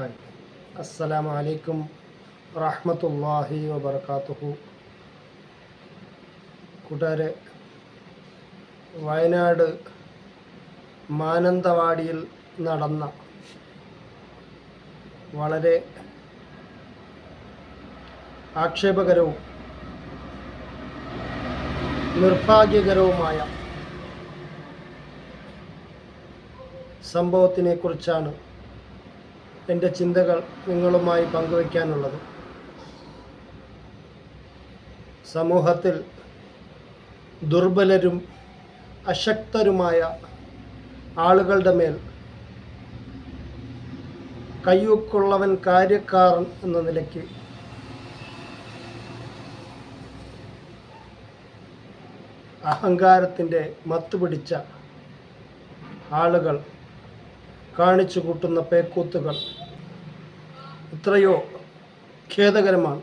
Hi. അസ്സലാമു അലൈക്കും റഹ്മത്തുല്ലാഹി വബർക്കാത്തുഹു കൂട്ടുകാരെ വയനാട് മാനന്തവാടിയിൽ നടന്ന വളരെ ആക്ഷേപകരവും നിർഭാഗ്യകരവുമായ സംഭവത്തിനെക്കുറിച്ചാണ് എന്റെ ചിന്തകൾ നിങ്ങളുമായി പങ്കുവയ്ക്കാനുള്ളത്. സമൂഹത്തിൽ ദുർബലരും അശക്തരുമായ ആളുകളുടെ മേൽ കയ്യൂക്കുള്ളവൻ കാര്യക്കാരൻ എന്ന നിലയ്ക്ക് അഹങ്കാരത്തിന്റെ മത്തുപിടിച്ച ആളുകൾ കാണിച്ചു കൂട്ടുന്ന പേക്കൂത്തുകൾ എത്രയോ ഖേദകരമാണ്.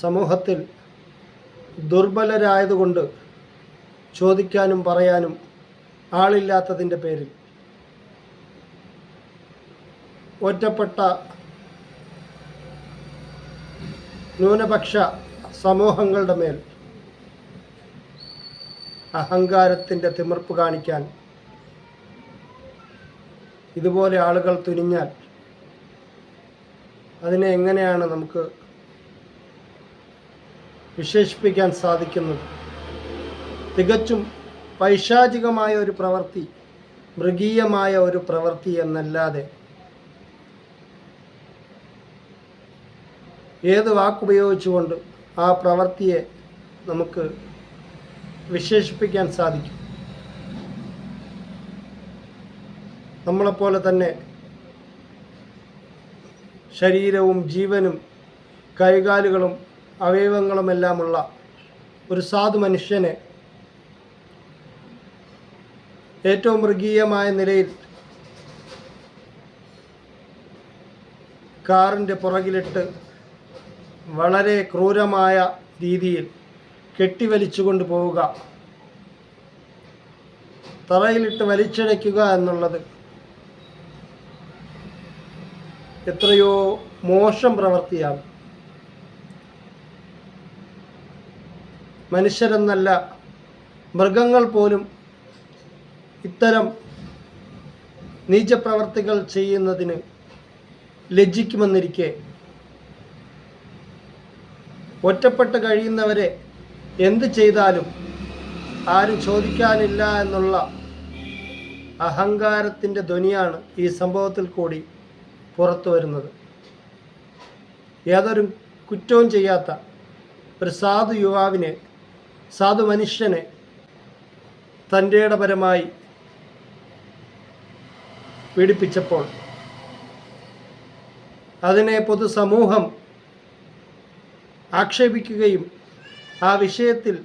സമൂഹത്തിൽ ദുർബലരായതുകൊണ്ട് ചോദിക്കാനും പറയാനും ആളില്ലാത്തതിന്റെ പേരിൽ ഒറ്റപ്പെട്ട ന്യൂനപക്ഷ സമൂഹങ്ങളുടെ മേൽ അഹങ്കാരത്തിന്റെ തിമിർപ്പ് കാണിക്കാൻ ഇതുപോലെ ആളുകൾ തുനിഞ്ഞാൽ അതിനെ എങ്ങനെയാണ് നമുക്ക് വിശേഷിപ്പിക്കാൻ സാധിക്കുന്നത്? തികച്ചും പൈശാചികമായ ഒരു പ്രവൃത്തി മൃഗീയമായ ഒരു പ്രവൃത്തി എന്നല്ലാതെ ഏത് വാക്കുപയോഗിച്ചുകൊണ്ട് ആ പ്രവൃത്തിയെ നമുക്ക് വിശേഷിപ്പിക്കാൻ സാധിക്കും? നമ്മളെപ്പോലെ തന്നെ ശരീരവും ജീവനും കൈകാലുകളും അവയവങ്ങളുമെല്ലാമുള്ള ഒരു സാധു മനുഷ്യനെ ഏറ്റവും മൃഗീയമായ നിലയിൽ കാറിന്റെ പുറകിലിട്ട് വളരെ ക്രൂരമായ രീതിയിൽ കെട്ടിവലിച്ചുകൊണ്ട് പോവുക. തറയിലിട്ട് വലിച്ചിഴയ്ക്കുക എന്നുള്ളത് എത്രയോ മോശം പ്രവൃത്തിയാണ്. മനുഷ്യരെന്നല്ല മൃഗങ്ങൾ പോലും ഇത്തരം നീചപ്രവർത്തികൾ ചെയ്യുന്നതിന് ലജ്ജിക്കുമെന്നിരിക്കെ ഒറ്റപ്പെട്ട് കഴിയുന്നവരെ എന്ത് ചെയ്താലും ആരും ചോദിക്കാനില്ല എന്നുള്ള അഹങ്കാരത്തിന്റെ ധ്വനിയാണ് ഈ സംഭവത്തിൽ കൂടി പുറത്തു വരുന്നത്. യാതൊരു കുറ്റവും ചെയ്യാത്ത ഒരു സാധു യുവാവിനെ സാധു മനുഷ്യനെ തന്റെ പരമായി പീഡിപ്പിച്ചപ്പോൾ അതിനെ പൊതുസമൂഹം ആക്ഷേപിക്കുകയും ആ വിഷയത്തിൽ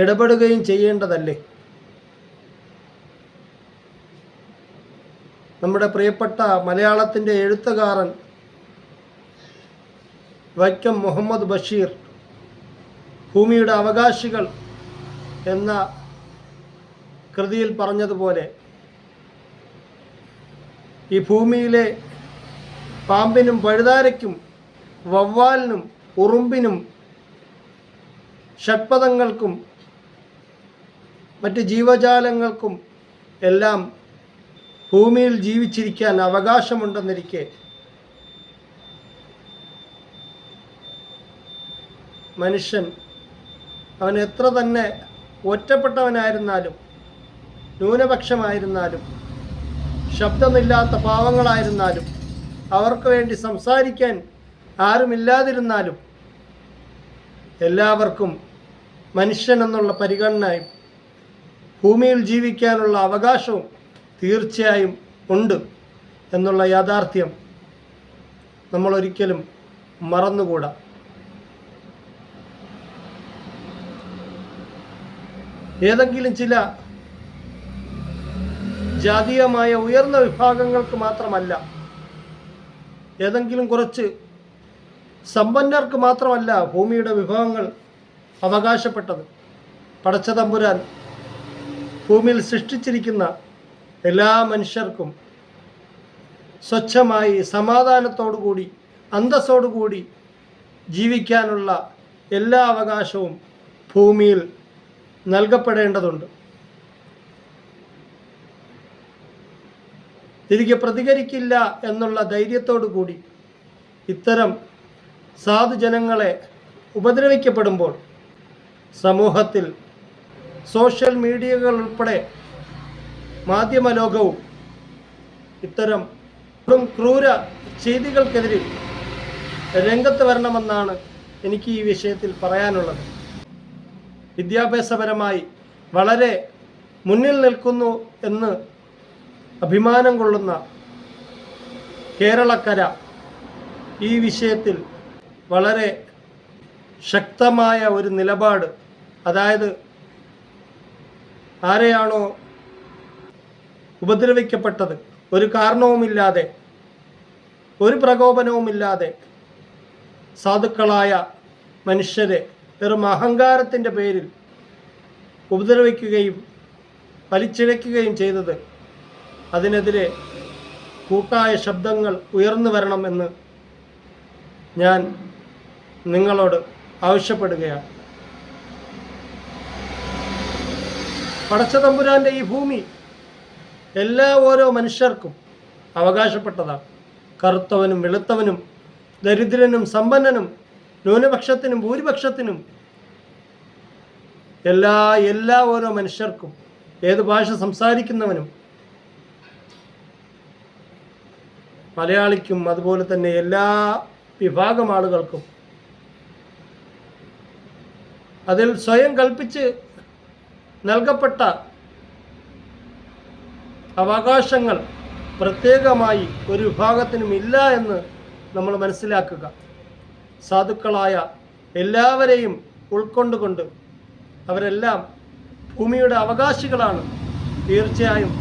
ഇടപെടുകയും ചെയ്യേണ്ടതല്ലേ? നമ്മുടെ പ്രിയപ്പെട്ട മലയാളത്തിന്റെ എഴുത്തുകാരൻ വൈക്കം മുഹമ്മദ് ബഷീർ ഭൂമിയുടെ അവകാശികൾ എന്ന കൃതിയിൽ പറഞ്ഞതുപോലെ ഈ ഭൂമിയിലെ പാമ്പിനും പഴുതാരയ്ക്കും വവ്വാലിനും ഉറുമ്പിനും ഷഡ്പഥങ്ങൾക്കും മറ്റ് ജീവജാലങ്ങൾക്കും എല്ലാം ഭൂമിയിൽ ജീവിച്ചിരിക്കാൻ അവകാശമുണ്ടെന്നിരിക്കെ മനുഷ്യൻ അവൻ എത്ര തന്നെ ഒറ്റപ്പെട്ടവനായിരുന്നാലും ന്യൂനപക്ഷമായിരുന്നാലും ശബ്ദമില്ലാത്ത പാവങ്ങളായിരുന്നാലും അവർക്ക് വേണ്ടി സംസാരിക്കാൻ ആരുമില്ലാതിരുന്നാലും എല്ലാവർക്കും മനുഷ്യൻ എന്നുള്ള പരിഗണനയും ഭൂമിയിൽ ജീവിക്കാനുള്ള അവകാശവും തീർച്ചയായും ഉണ്ട് എന്നുള്ള യാഥാർത്ഥ്യം നമ്മൾ ഒരിക്കലും മറന്നുകൂടാ. ഏതെങ്കിലും ചില ജാതീയമായ ഉയർന്ന വിഭാഗങ്ങൾക്ക് മാത്രമല്ല ഏതെങ്കിലും കുറച്ച് സമ്പന്നർക്ക് മാത്രമല്ല ഭൂമിയുടെ വിഭവങ്ങൾ അവകാശപ്പെട്ടത്. പടച്ചതമ്പുരാൻ ഭൂമിയിൽ സൃഷ്ടിച്ചിരിക്കുന്ന എല്ലാ മനുഷ്യർക്കും സ്വച്ഛമായി സമാധാനത്തോടുകൂടി അന്തസ്സോടുകൂടി അന്തസ്സോടു കൂടി ജീവിക്കാനുള്ള എല്ലാ അവകാശവും ഭൂമിയിൽ നൽകപ്പെടേണ്ടതുണ്ട്. തിരികെ പ്രതികരിക്കില്ല എന്നുള്ള ധൈര്യത്തോടു കൂടി ഇത്തരം സാധുജനങ്ങളെ ഉപദ്രവിക്കപ്പെടുമ്പോൾ സമൂഹത്തിൽ സോഷ്യൽ മീഡിയകൾ ഉൾപ്പെടെ മാധ്യമലോകവും ഇത്തരം ക്രൂര ചെയ്തികൾക്കെതിരെ രംഗത്ത് വരണമെന്നാണ് എനിക്ക് ഈ വിഷയത്തിൽ പറയാനുള്ളത്. വിദ്യാഭ്യാസപരമായി വളരെ മുന്നിൽ നിൽക്കുന്നു എന്ന് അഭിമാനം കൊള്ളുന്ന കേരളക്കര ഈ വിഷയത്തിൽ വളരെ ശക്തമായ ഒരു നിലപാട് അതായത് ആരെയാണോ ഉപദ്രവിക്കപ്പെട്ടത്. ഒരു കാരണവുമില്ലാതെ ഒരു പ്രകോപനവുമില്ലാതെ സാധുക്കളായ മനുഷ്യരെ വെറും അഹങ്കാരത്തിന്റെ പേരിൽ ഉപദ്രവിക്കുകയും വലിച്ചിഴയ്ക്കുകയും ചെയ്തത് അതിനെതിരെ കൂട്ടായ ശബ്ദങ്ങൾ ഉയർന്നു വരണമെന്ന് ഞാൻ നിങ്ങളോട് ആവശ്യപ്പെടുകയാണ്. പടച്ചതമ്പുരാന്റെ ഈ ഭൂമി എല്ലാ ഓരോ മനുഷ്യർക്കും അവകാശപ്പെട്ടതാണ്. കറുത്തവനും വെളുത്തവനും ദരിദ്രനും സമ്പന്നനും ന്യൂനപക്ഷത്തിനും ഭൂരിപക്ഷത്തിനും. എല്ലാ എല്ലാ ഓരോ മനുഷ്യർക്കും ഏത് ഭാഷ സംസാരിക്കുന്നവനും മലയാളിക്കും അതുപോലെ തന്നെ എല്ലാ വിഭാഗം ആളുകൾക്കും അതിൽ സ്വയം കൽപ്പിച്ച് നൽകപ്പെട്ട അവകാശങ്ങൾ പ്രത്യേകമായി ഒരു വിഭാഗത്തിനും ഇല്ല എന്ന് നമ്മൾ മനസ്സിലാക്കുക. സാധുക്കളായ എല്ലാവരെയും ഉൾക്കൊണ്ടുകൊണ്ട് അവരെല്ലാം ഭൂമിയുടെ അവകാശികളാണ്. തീർച്ചയായും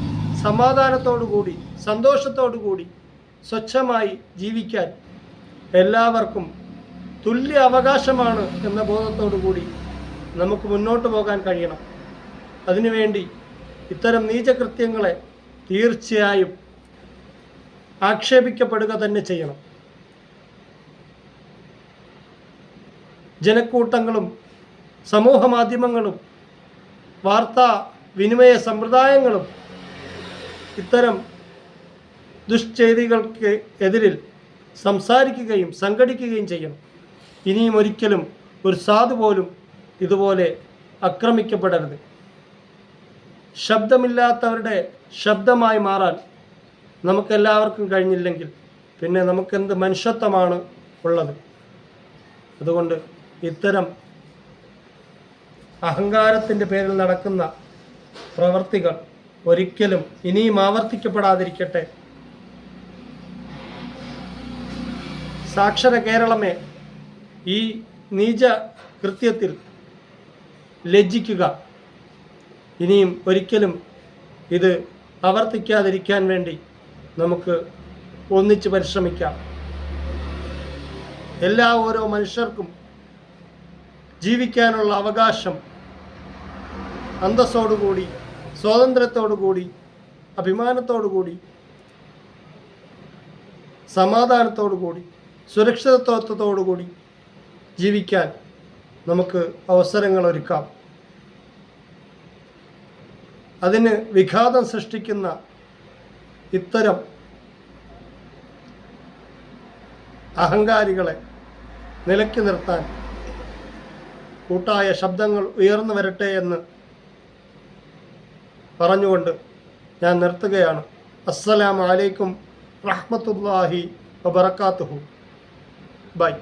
സമാധാനത്തോടുകൂടി സന്തോഷത്തോടുകൂടി സന്തോഷത്തോടു കൂടി സ്വച്ഛമായി ജീവിക്കാൻ എല്ലാവർക്കും തുല്യ അവകാശമാണ് എന്ന ബോധത്തോടുകൂടി നമുക്ക് മുന്നോട്ട് പോകാൻ കഴിയണം. അതിനുവേണ്ടി ഇത്തരം നീചകൃത്യങ്ങളെ തീർച്ചയായും ആക്ഷേപിക്കപ്പെടുക തന്നെ ചെയ്യണം. ജനക്കൂട്ടങ്ങളും സമൂഹ മാധ്യമങ്ങളും വാർത്താ വിനിമയ സമ്പ്രദായങ്ങളും ഇത്തരം ദുഷ്ചെയ്തികൾക്ക് എതിരിൽ സംസാരിക്കുകയും സംഘടിക്കുകയും ചെയ്യണം. ഇനിയും ഒരിക്കലും ഒരു സാധു പോലും ഇതുപോലെ ആക്രമിക്കപ്പെടരുത്. ശബ്ദമില്ലാത്തവരുടെ ശബ്ദമായി മാറാൻ നമുക്കെല്ലാവർക്കും കഴിഞ്ഞില്ലെങ്കിൽ പിന്നെ നമുക്കെന്ത് മനുഷ്യത്വമാണ് ഉള്ളത്? അതുകൊണ്ട് ഇത്തരം അഹങ്കാരത്തിന്റെ പേരിൽ നടക്കുന്ന പ്രവർത്തികൾ ഒരിക്കലും ഇനിയും ആവർത്തിക്കപ്പെടാതിരിക്കട്ടെ. സാക്ഷര കേരളമേ ഈ നീച കൃത്യത്തിൽ ലജ്ജിക്കുക. ഇനിയും ഒരിക്കലും ഇത് ആവർത്തിക്കാതിരിക്കാൻ വേണ്ടി നമുക്ക് ഒന്നിച്ച് പരിശ്രമിക്കാം. എല്ലാ ഓരോ മനുഷ്യർക്കും ജീവിക്കാനുള്ള അവകാശം അന്തസ്സോടുകൂടി സ്വാതന്ത്ര്യത്തോടുകൂടി അഭിമാനത്തോടുകൂടി സമാധാനത്തോടുകൂടി സുരക്ഷിതത്വത്തോടുകൂടി ജീവിക്കാൻ നമുക്ക് അവസരങ്ങൾ ഒരുക്കാം. അതിന് വിഘാതം സൃഷ്ടിക്കുന്ന ഇത്തരം അഹങ്കാരികളെ നിലക്കി നിർത്താൻ കൂട്ടായ ശബ്ദങ്ങൾ ഉയർന്നു വരട്ടെ എന്ന് പറഞ്ഞുകൊണ്ട് ഞാൻ നിർത്തുകയാണ്. അസ്സലാമലൈക്കും റഹ്മത്തുല്ലാഹി വബർക്കാത്തുഹു ബൈ.